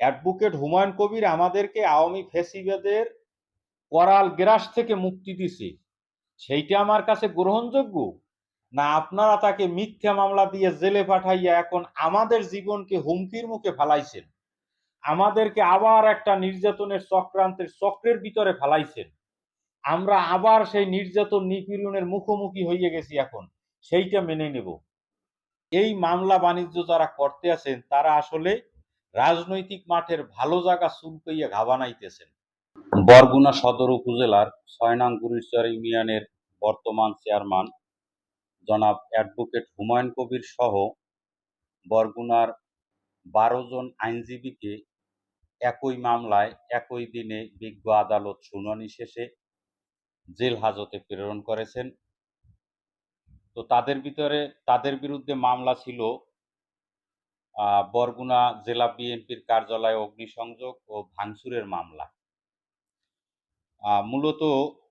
Advocate Humayun Kabir আমাদেরকে আওয়ামী ফেসিবাদের করাল গ্রাস থেকে মুক্তি দিছে। সেইটা আমার কাছে গ্রহণযোগ্য? না, আপনারা তাকে মিথ্যা মামলা দিয়ে জেলে পাঠাইয়া এখন আমাদের জীবনকে হুমকির মুখে ফালাইছেন? আমাদেরকে আবার একটা নির্যাতনের চক্রান্তের চক্রের ভিতরে ফালাইছেন? আমরা আবার সেই নির্যাতন নিপীড়নের মুখোমুখি হয়ে গেছি এখন, সেইটা মেনে নেব। এই মামলা বাণিজ্য যারা করতে আছেন, তারা আসলে রাজনৈতিক মাঠের ভালো জায়গা ঘা বানাইতেছেন। বরগুনা সদর উপজেলার ছয় নং গুরিচর ইউনিয়নের বর্তমান চেয়ারম্যান জনাব অ্যাডভোকেট হুমায়ুন কবির সহ বরগুনার বারো জন আইনজীবীকে একই মামলায় একই দিনে বিজ্ঞ আদালত শুনানি শেষে জেল হাজতে প্রেরণ করেছেন। তো তাদের ভিতরে, তাদের বিরুদ্ধে মামলা ছিল বরগুনা জেলা বিএনপির কার্যালয়ে অগ্নিসংযোগ ও ভাঙচুরের মামলা। মূলত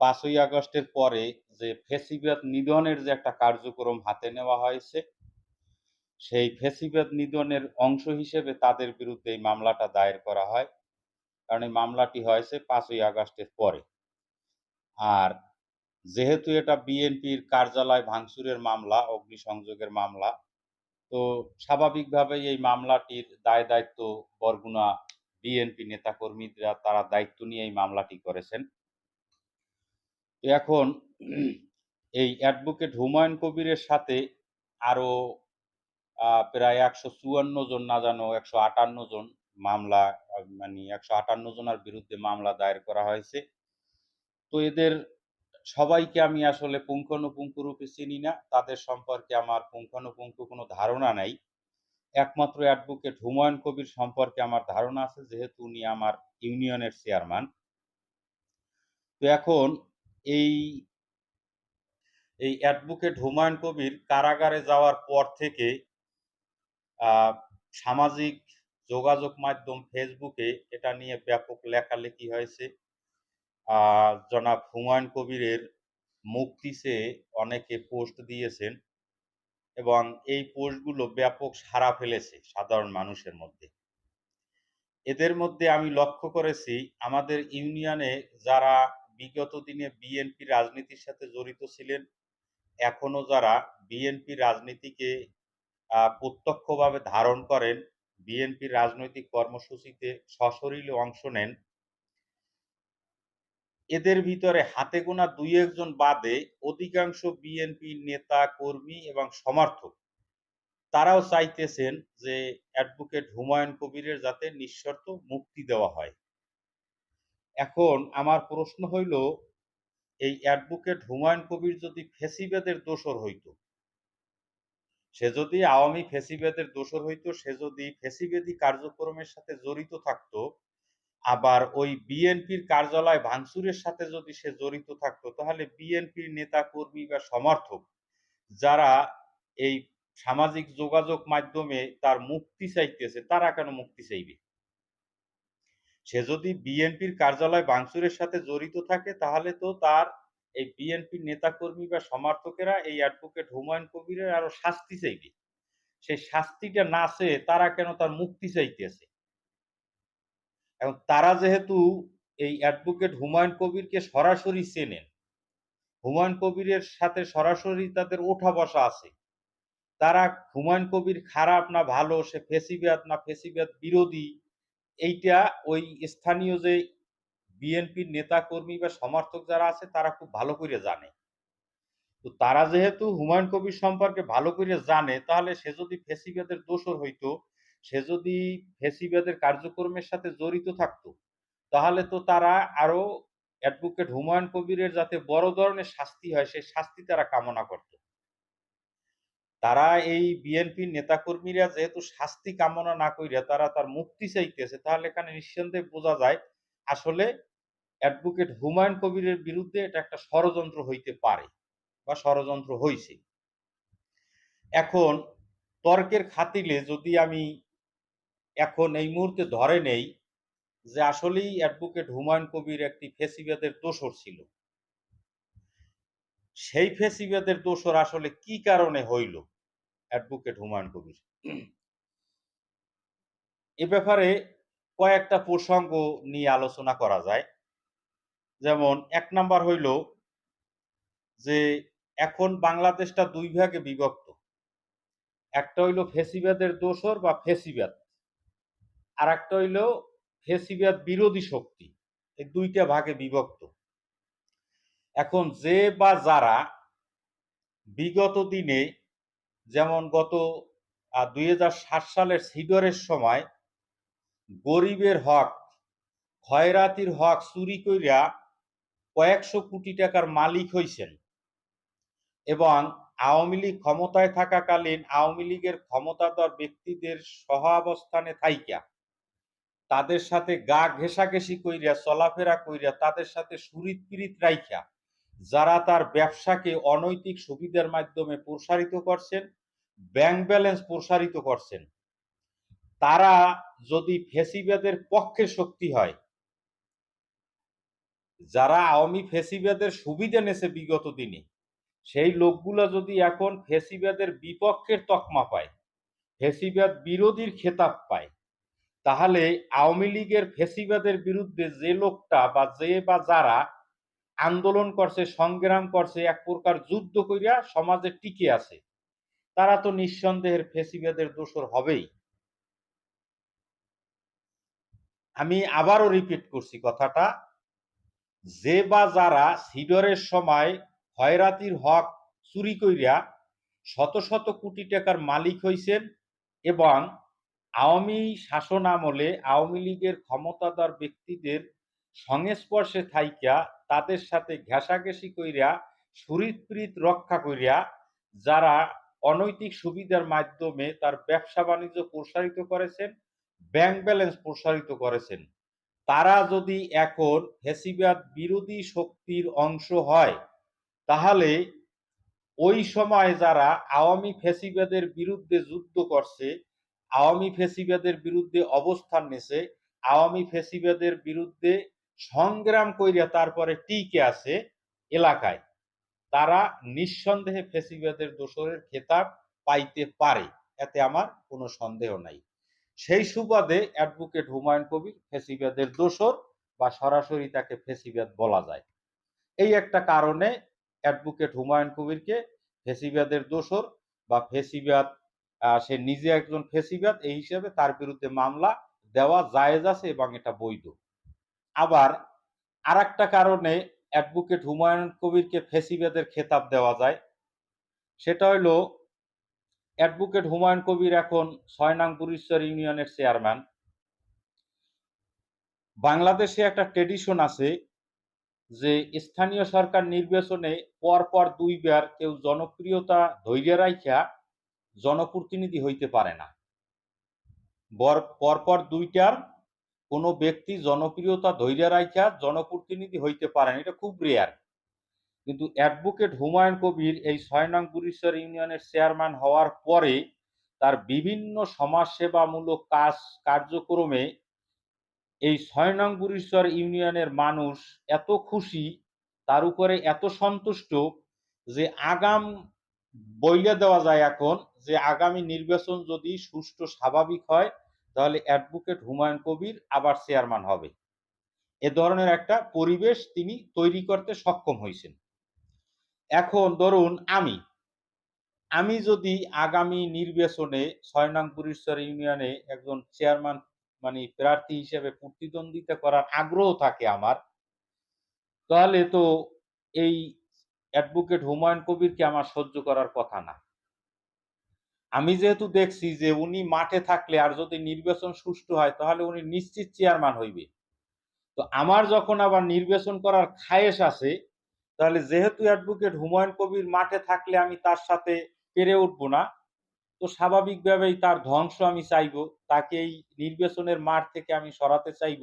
পাঁচই আগস্টের পরে যে ফেসিবাদ নিধনের যে একটা কার্যক্রম হাতে নেওয়া হয়েছে, সেই ফেসিবাদ নিধনের অংশ হিসেবে তাদের বিরুদ্ধে এই মামলাটা দায়ের করা হয়। কারণ এই মামলাটি হয়েছে পাঁচই আগস্টের পরে। আর যেহেতু এটা বিএনপির কার্যালয় ভাঙচুরের মামলা, অগ্নিসংযোগের মামলা তো স্বাভাবিকভাবেই এই মামলাটির দায় দায়িত্ব বরগুনা বিএনপি নেতাকর্মীরা তারা দায়িত্ব নিয়ে এই মামলাটি করেছেন। এখন এই অ্যাডভোকেট হুমায়ুন কবিরের সাথে আরও আহ, প্রায় একশো চুয়ান্ন জন না জানো একশো আটান্ন জন মামলা মানে একশো আটান্ন জনের বিরুদ্ধে মামলা দায়ের করা হয়েছে। তো এদের সবাইকে আমি আসলে পুঙ্খানুপুঙ্খ রূপে চিনি না। তাদের সম্পর্কে আমার পুঙ্খানুপুঙ্খ কোনো ধারণা নাই। একমাত্র অ্যাডভোকেট হুমায়ুন কবির সম্পর্কে আমার ধারণা আছে, যেহেতু উনি আমার ইউনিয়নের চেয়ারম্যান। তো এখন এই এই অ্যাডভোকেট হুমায়ুন কবির কারাগারে যাওয়ার পর থেকে সামাজিক যোগাযোগ মাধ্যম ফেসবুকে এটা নিয়ে ব্যাপক লেখালেখি হয়েছে। জনাব হুমায়ুন কবিরের মুক্তি চেয়ে অনেকে পোস্ট দিয়েছেন এবং এই পোস্টগুলো ব্যাপক সাড়া ফেলেছে সাধারণ মানুষের মধ্যে। এদের মধ্যে আমি লক্ষ্য করেছি, আমাদের ইউনিয়নে যারা বিগত দিনে বিএনপি রাজনীতির সাথে জড়িত ছিলেন, এখনও যারা বিএনপি রাজনীতিকে প্রত্যক্ষভাবে ধারণ করেন, বিএনপি রাজনৈতিক কর্মসূচিতে সশরীরে অংশ নেন এদের ভিতরে হাতে গোনা দুই একজন বাদে অধিকাংশ বিএনপি নেতা, কর্মী এবং সমর্থক। তারাও চাইতেছেন যে অ্যাডভোকেট হুমায়ুন কবিরের যাতে নিঃশর্ত মুক্তি দেওয়া হয়। এখন আমার প্রশ্ন হইল, এই অ্যাডভোকেট হুমায়ুন কবির যদি ফেসিবাদের দোষর হইতো, সে যদি আওয়ামী ফেসিবাদের দোষর হইতো, সে যদি ফেসিবাদী কার্যক্রমের সাথে জড়িত থাকতো আবার ওই বিএনপির কার্যালয় ভাঙচুরের সাথে যদি সে জড়িত থাকতো, তাহলে বিএনপির নেতা কর্মী বা সমর্থক যারা এই সামাজিক যোগাযোগ মাধ্যমে তার মুক্তি চাইতেছে, তারা কেন মুক্তি চাইবে? সে যদি বিএনপির কার্যালয় ভাঙচুরের সাথে জড়িত থাকে, তাহলে তো তার এই বিএনপির নেতাকর্মী বা সমর্থকেরা, এই অ্যাডভোকেট হুমায়ুন কবিরের আরও শাস্তি চাইবে। সেই শাস্তিটা না চেয়ে তারা কেন তার মুক্তি চাইতেছে? এবং তারা যেহেতু এই অ্যাডভোকেট হুমায়ুন কবিরকে সরাসরি চেনেন, হুমায়ুন কবিরের সাথে সরাসরি তাদের ওঠা বসা আছে, তারা হুমায়ুন কবির খারাপ না ভালো, সে ফেসিবাদ না ফেসিবাদ বিরোধী, এইটা ওই স্থানীয় যে বিএনপির নেতা কর্মী বা সমর্থক যারা আছে, তারা খুব ভালো করে জানে। তো তারা যেহেতু হুমায়ুন কবির সম্পর্কে ভালো করে জানে, তাহলে সে যদি ফেসিবাদের দোষর হইতো সে যদি ফেসিবাদের কার্যক্রমের সাথে জড়িত থাকতো, তাহলে তো তারা আরও অ্যাডভোকেট হুমায়ুন কবিরের যাতে বড় ধরনের শাস্তি হয়, সেই শাস্তি তারা কামনা করত। তারা এই বিএনপির নেতাকর্মীরা যেহেতু শাস্তি কামনা না কইরা তারা তার মুক্তি চাইতেছে, তাহলে এখানে নিঃসন্দেহে বোঝা যায় আসলে অ্যাডভোকেট হুমায়ুন কবিরের বিরুদ্ধে এটা একটা ষড়যন্ত্র হইতে পারে বা ষড়যন্ত্র হইছে। এখন তর্কের খাতিলে যদি আমি এখন এই মুহূর্তে ধরে নেই যে আসলেই অ্যাডভোকেট হুমায়ুন কবির একটি ফেসিবাদের দোষর ছিল। সেই ফেসিবাদের দোষর আসলে কি কারণে হইল অ্যাডভোকেট হুমায়ুন কবির? এ ব্যাপারে কয়েকটা প্রসঙ্গ নিয়ে আলোচনা করা যায়। যেমন, এক নাম্বার হইল যে এখন বাংলাদেশটা দুই ভাগে বিভক্ত। একটা হইল ফেসিবাদের দোসর বা ফেসিবাদ। আর একটা হইল ফেসিবাদ বিরোধী শক্তি। এই দুইটা ভাগে বিভক্ত। এখন যে বা যারা বিগত দিনে যেমন গত দুই হাজার সাত সালের সিডরের সময় গরিবের হক খয়রাতির হক চুরি কইরা কয়েকশো কোটি টাকার মালিক হইছেন এবং আওয়ামী লীগ ক্ষমতায় থাকাকালীন আওয়ামী লীগের ক্ষমতাধর ব্যক্তিদের সহাবস্থানে থাইকা তাদের সাথে গা ঘেঁষাঘেঁষি কইরা, চলাফেরা কইরা, তাদের সাথে সুরিত পিরিত রাইখা, যারা তার ব্যবসাকে অনৈতিক সুবিধার মাধ্যমে প্রসারিত করছেন ব্যাংক ব্যালেন্স প্রসারিত করছেন। তারা যদি ফেসিবাদের পক্ষে শক্তি হয়, যারা আওয়ামী ফেসিবাদের সুবিধা নেছে বিগত দিনে, সেই লোকগুলো যদি এখন ফেসিবাদের বিপক্ষের তকমা পায়, ফেসিবাদ বিরোধীর খেতাব পায় তাহলে আওয়ামী লীগের ফেসিবাদের বিরুদ্ধে যে লোকটা বা যে বা যারা আন্দোলন করছে, সংগ্রাম করছে, এক প্রকার যুদ্ধ করিয়া সমাজে টিকে আছে, তারা তো নিঃসন্দেহের ফেসিবাদের দোষর হবেই। আমি আবারও রিপিট করছি কথাটা, যে বা যারা সিডরের সময় হয়রাতির হক চুরি কইরা শত শত কোটি টাকার মালিক হইছেন এবং আওয়ামী শাসন আমলে আওয়ামী লীগের ক্ষমতাদার ব্যক্তিদের সংস্পর্শে থাইকা, তাদের সাথে ঘেঁষাঘেঁষি কইরা সুরিতপ্রীত রক্ষা কইরা, যারা অনৈতিক সুবিধার মাধ্যমে তার ব্যবসা বাণিজ্য প্রসারিত করেছেন, ব্যাংক ব্যালেন্স প্রসারিত করেছেন। তারা যদি এখন ফেসিবাদ বিরোধী শক্তির অংশ হয়, তাহলে ওই সময় যারা আওয়ামী ফেসিবাদের বিরুদ্ধে যুদ্ধ করছে আওয়ামী ফেসিবাদের বিরুদ্ধে অবস্থান নেছে, আওয়ামী ফেসিবাদের বিরুদ্ধে সংগ্রাম কইরা তারপরে টিকে আছে এলাকায়। তারা নিঃসন্দেহে ফেসিবাদের দোসরের খেতাব পাইতে পারে, এতে আমার কোনো সন্দেহ নাই। সেই সুবাদে অ্যাডভোকেট হুমায়ুন কবির ফেসিবাদের দোসর বা সরাসরি তাকে ফেসিবাদ বলা যায়। এই একটা কারণে অ্যাডভোকেট হুমায়ুন কবিরকে ফেসিবাদের দোসর বা ফেসিবাদ সে নিজে একজন ফেসিবাদ, এই হিসেবে তার বিরুদ্ধে মামলা দেওয়া জায়েজ আছে এবং এটা বৈধ। আবার আর একটা কারণে অ্যাডভোকেট হুমায়ুন কবিরকে ফেসিবাদের খেতাব দেওয়া যায়। সেটা হলো অ্যাডভোকেট হুমায়ুন কবির এখন ছয় নং বুরিশ্বর ইউনিয়নের চেয়ারম্যান। বাংলাদেশে একটা ট্রেডিশন আছে যে, স্থানীয় সরকার নির্বাচনে পরপর দুইবার কেউ জনপ্রিয়তা ধৈর্য রাইখা জনপ্রতিনিধি হইতে পারে না। পরপর দুইটার কোনো ব্যক্তি জনপ্রিয়তা ধৈর্য রাইখা জনপ্রতিনিধি হইতে পারেন এটা খুব রেয়ার কিন্তু অ্যাডভোকেট হুমায়ুন কবির এই ছয় নং পুরিশ্বর ইউনিয়নের চেয়ারম্যান হওয়ার পরে তার বিভিন্ন সমাজসেবামূলক কাজ, কার্যক্রমে এই ছয় নং বুরিশ্বর ইউনিয়নের মানুষ এত খুশি, তার উপরে এত সন্তুষ্ট যে আগাম বইলে দেওয়া যায় এখন যে আগামী নির্বাচন যদি সুষ্ঠু স্বাভাবিক হয়, তাহলে অ্যাডভোকেট হুমায়ুন কবির আবার চেয়ারম্যান হবে। এ ধরনের একটা পরিবেশ তিনি তৈরি করতে সক্ষম হয়েছেন। এখন ধরুন আমি আমি যদি আগামী নির্বাচনে ছয় নং পুরীশ্বর ইউনিয়নে একজন চেয়ারম্যান মানে প্রার্থী হিসেবে প্রতিদ্বন্দ্বিতা করার আগ্রহ থাকে আমার, তাহলে তো এই অ্যাডভোকেট হুমায়ুন কবিরকে আমার সহ্য করার কথা না। আমি যেহেতু দেখছি যে উনি মাঠে থাকলে আর যদি নির্বাচন সুষ্ঠু হয়, তাহলে উনি নিশ্চিত চেয়ারম্যান হইবে। তো আমার যখন আবার নির্বাচন করার খায়েশ আছে, তাহলে যেহেতু অ্যাডভোকেট হুমায়ুন কবির মাঠে থাকলে আমি তার সাথে পেরে উঠব না, তো স্বাভাবিকভাবেই তার ধ্বংস আমি চাইব, তাকে এই নির্বাচনের মাঠ থেকে আমি সরাতে চাইব।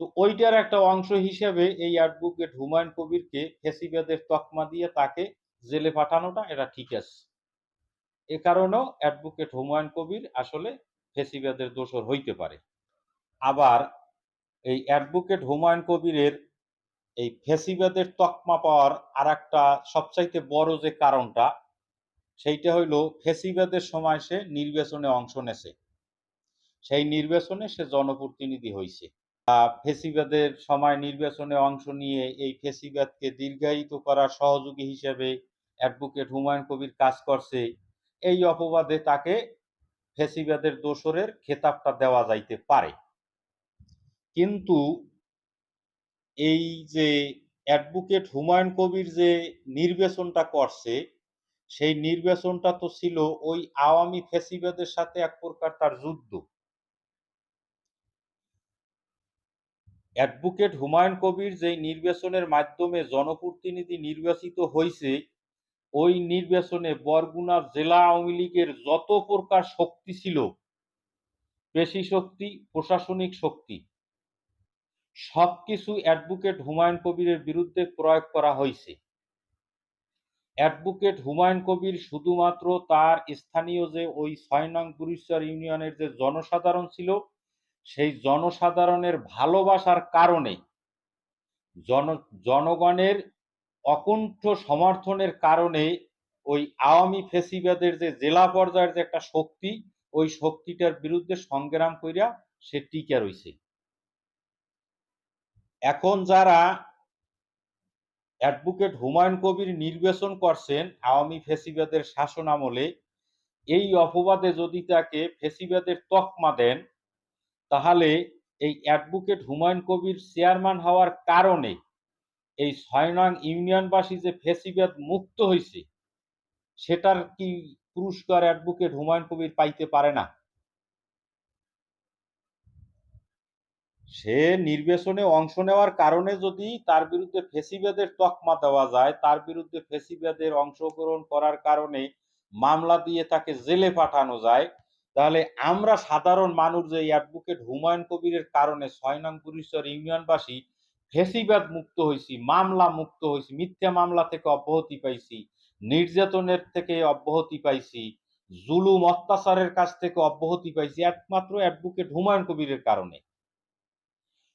তো ওইটার একটা অংশ হিসেবে এই অ্যাডভোকেট হুমায়ুন কবিরকে ফেসিবাদের তকমা দিয়ে তাকে জেলে পাঠানোটা এটা ঠিক আছে। এ কারণেও অ্যাডভোকেট হুমায়ুন কবির আসলে ফেসিবাদের দোষর হইতে পারে। আবার এই অ্যাডভোকেট হুমায়ুন কবিরের এই ফেসিবাদের তকমা পাওয়ার আর একটা সবচাইতে বড় যে কারণটা, সেইটা হইল ফেসিবাদের সময় সে নির্বাচনে অংশ নেছে। সেই নির্বাচনে সে জনপ্রতিনিধি হয়েছে ফেসিবাদের সময় নির্বাচনে অংশ নিয়ে এই ফেসিবাদকে দীর্ঘায়িত করার সহযোগী হিসেবে অ্যাডভোকেট হুমায়ুন কবির কাজ করছে এই অপবাদে তাকে ফেসিবাদের দোসরের খেতাবটা দেওয়া যাইতে পারে। কিন্তু এই যে অ্যাডভোকেট হুমায়ুন কবির যে নির্বাচনটা করছে, সেই নির্বাচনটা তো ছিল ওই আওয়ামী ফেসিবাদের সাথে এক প্রকার তার যুদ্ধ। অ্যাডভোকেট হুমায়ুন কবির যেই নির্বাচনের মাধ্যমে জনপ্রতিনিধি নির্বাচিত হয়েছে ওই নির্বাচনে বরগুনা জেলা আওয়ামী লীগের যত প্রকার শক্তি ছিল পেশি শক্তি, প্রশাসনিক শক্তি, সবকিছু অ্যাডভোকেট হুমায়ুন কবিরের বিরুদ্ধে প্রয়োগ করা হয়েছে। অ্যাডভোকেট হুমায়ুন কবির শুধুমাত্র তার স্থানীয় যে ওই ছয় নং বুরিশ্বর ইউনিয়নের যে জনসাধারণ ছিল, সেই জনসাধারণের ভালোবাসার কারণে জন, জনগণের অকুণ্ঠ সমর্থনের কারণে ওই আওয়ামী ফেসিবাদের যে জেলা পর্যায়ের যে একটা শক্তি, ওই শক্তিটার বিরুদ্ধে সংগ্রাম কইরা সে টিকে রইছে। এখন যারা অ্যাডভোকেট হুমায়ুন কবির নির্বাচন করছেন আওয়ামী ফেসিবাদের শাসন আমলে, এই অপবাদে যদি তাকে ফেসিবাদের তকমা দেন, তাহলে এই অ্যাডভোকেট হুমায়ুন কবির চেয়ারম্যান হওয়ার কারণে এই ছয় নং ইউনিয়নবাসী যে ফেসিবাদ মুক্ত হয়েছে সেটার কি পুরস্কার অ্যাডভোকেট হুমায়ুন কবির পাইতে পারে না? সে নির্বাচনে অংশ নেওয়ার কারণে যদি তার বিরুদ্ধে ফেসিবাদের তকমা দেওয়া যায়, তার বিরুদ্ধে ফেসিবাদের অংশগ্রহণ করার কারণে মামলা দিয়ে তাকে জেলে পাঠানো যায়, তাহলে আমরা সাধারণ মানুষ যে অ্যাডভোকেট হুমায়ুন কবিরের কারণে ছয় নং ইউনিয়নবাসী ফেসিবাদ মুক্ত হয়েছি মামলা মুক্ত হয়েছি মিথ্যা মামলা থেকে অব্যাহতি পাইছি, নির্যাতনের থেকে অব্যাহতি পাইছি, জুলুম, অত্যাচারের কাছ থেকে অব্যাহতি পাইছি, একমাত্র অ্যাডভোকেট হুমায়ুন কবিরের কারণে।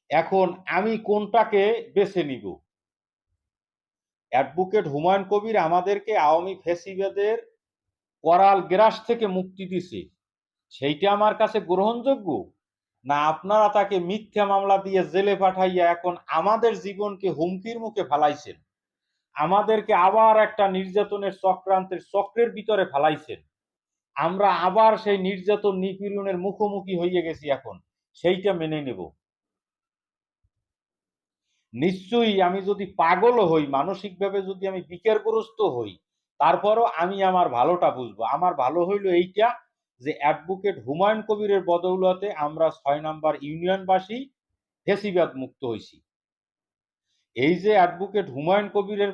এখন আমি কোনটাকে বেছে নিব? অ্যাডভোকেট হুমায়ুন কবির আমাদেরকে আওয়ামী ফেসিবাদের করাল গ্রাস থেকে মুক্তি দিছে। সেইটা আমার কাছে গ্রহণযোগ্য? না আপনারা তাকে মিথ্যা মামলা দিয়ে জেলে পাঠাইয়া এখন আমাদের জীবনকে হুমকির মুখে ফালাইছেন। আমাদেরকে আবার একটা নির্যাতনের চক্রান্তের চক্রের ভিতরে ফেলাইছেন। আমরা আবার সেই নির্যাতন নিপীড়নের মুখোমুখি হইয়ে গেছি এখন, সেইটা মেনে নেব। নিশ্চয়ই আমি যদি পাগল হই, মানসিকভাবে যদি আমি বিকারগ্রস্ত হই, তারপরও আমি আমার ভালোটা বুঝব। আমার ভালো হইল এইটা যে অ্যাডভোকেট হুমায়ুন কবিরের বদৌলতে আমরা ছয় নাম্বার ইউনিয়নবাসী ফেসিবাদ মুক্ত হয়েছি এই যে অ্যাডভোকেট হুমায়ুন কবিরের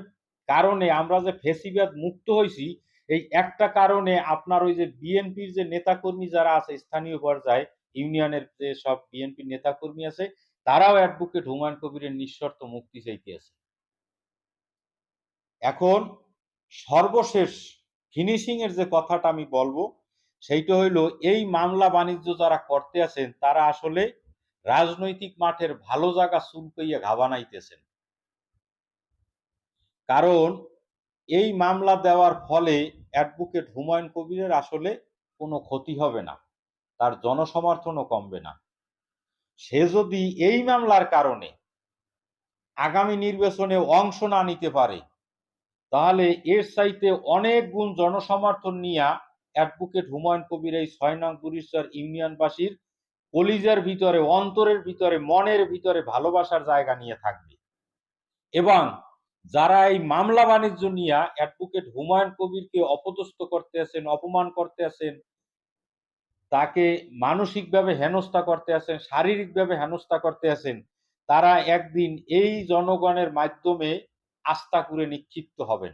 কারণে আমরা যে ফেসিবাদ মুক্ত হয়েছি এই একটা কারণে আপনার ওই যে বিএনপির যে নেতাকর্মী যারা আছে, স্থানীয় পর্যায়ে ইউনিয়নের যে সব বিএনপির নেতাকর্মী আছে, তারাও অ্যাডভোকেট হুমায়ুন কবিরের নিঃশর্ত মুক্তি চাইতে আছে এখন সর্বশেষ ফিনিশিং এর যে কথাটা আমি বলব সেইটা হইল এই মামলা বাণিজ্য যারা করতে আছেন, তারা আসলে রাজনৈতিক মাঠের ভালো জায়গা চুল চুলকাইয়া ঘাবানাইতেছেন কারণ এই মামলা দেওয়ার ফলে অ্যাডভোকেট হুমায়ুন কবিরের আসলে কোনো ক্ষতি হবে না, তার জনসমর্থনও কমবে না। সে যদি এই মামলার কারণে আগামী নির্বাচনে অংশ না নিতে পারে, তাহলে এর চাইতে অনেক গুণ জনসমর্থন নিয়ে অ্যাডভোকেট হুমায়ুন কবির এই ছয় নং পুরিশ্বর ইউনিয়নবাসীর কলিজার ভিতরে, অন্তরের ভিতরে, মনের ভিতরে ভালোবাসার জায়গা নিয়ে থাকবে। এবং যারা এই মামলা বাণিজ্য নিয়ে অ্যাডভোকেট হুমায়ুন কবিরকে অপদস্থ করতে আছেন, অপমান করতে আছেন, তাকে মানসিকভাবে হেনস্থা করতে আছেন, শারীরিকভাবে হেনস্থা করতে আছেন, তারা একদিন এই জনগণের মাধ্যমে আস্থা করে নিক্ষিপ্ত হবেন।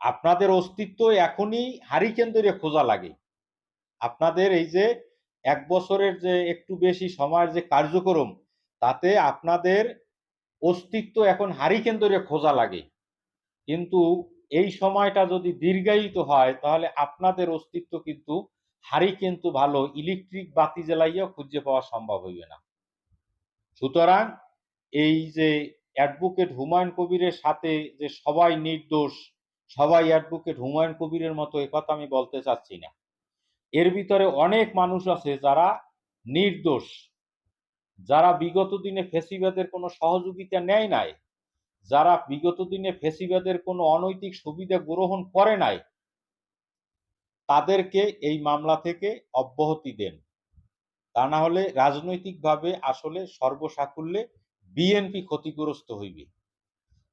আপনাদের অস্তিত্ব এখনই হারিকেন ধরে খোঁজা লাগে। আপনাদের এই যে এক বছরের যে একটু বেশি সময়ের যে কার্যক্রম, তাতে আপনাদের অস্তিত্ব এখন হারিকেন ধরে খোঁজা লাগে। কিন্তু এই সময়টা যদি দীর্ঘায়িত হয়, তাহলে আপনাদের অস্তিত্ব কিন্তু হারি কিন্তু ভালো ইলেকট্রিক বাতি জ্বালাইয়া খুঁজে পাওয়া সম্ভব হইবে না। সুতরাং এই যে অ্যাডভোকেট হুমায়ুন কবিরের সাথে যে সবাই নির্দোষ সবাই অ্যাডভোকেট হুমায়ুন কবিরের মতো কথা আমি বলতে চাচ্ছি না। এর ভিতরে অনেক মানুষ আছে যারা নির্দোষ, যারা বিগত দিনে ফেসিবাদের কোনো সহযোগিতা নেয় নাই, যারা বিগত দিনে ফেসিবাদের কোনো অনৈতিক সুবিধা গ্রহণ করে নাই, তাদেরকে এই মামলা থেকে অব্যাহতি দেন। তা না হলে রাজনৈতিকভাবে আসলে সর্বসাকুল্যে বিএনপি ক্ষতিগ্রস্ত হইবে।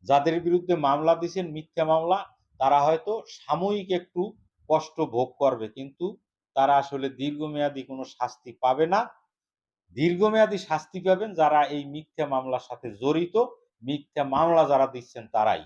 যাদের বিরুদ্ধে মামলা দিছেন মিথ্যা মামলা তারা হয়তো সাময়িক একটু কষ্ট ভোগ করবে, কিন্তু তারা আসলে দীর্ঘমেয়াদী কোনো শাস্তি পাবে না। দীর্ঘমেয়াদী শাস্তি পাবেন যারা এই মিথ্যা মামলার সাথে জড়িত। মিথ্যা মামলা যারা দিচ্ছেন তারাই।